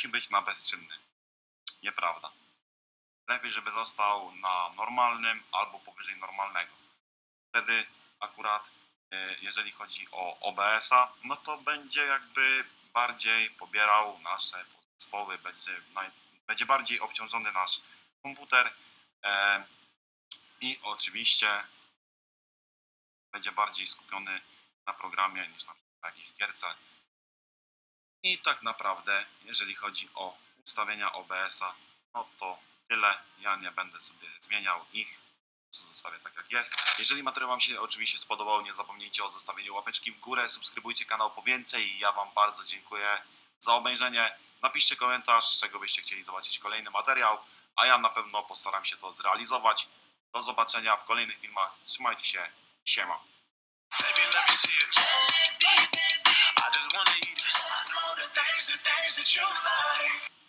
musi być na bezczynny. Nieprawda. Lepiej, żeby został na normalnym albo powyżej normalnego. Wtedy akurat, e, jeżeli chodzi o OBS-a, no to będzie jakby bardziej pobierał nasze zespoły, będzie, będzie bardziej obciążony nasz komputer e, i oczywiście będzie bardziej skupiony na programie niż na na jakiejś gierce. I tak naprawdę, jeżeli chodzi o ustawienia OBS-a, no to tyle. Ja nie będę sobie zmieniał ich. Zostawię tak jak jest. Jeżeli materiał Wam się oczywiście spodobał, nie zapomnijcie o zostawieniu łapeczki w górę, subskrybujcie kanał po więcej ja Wam bardzo dziękuję za obejrzenie. Napiszcie komentarz, czego byście chcieli zobaczyć kolejny materiał, a ja na pewno postaram się to zrealizować. Do zobaczenia w kolejnych filmach. Trzymajcie się. Siema. The things, that you like.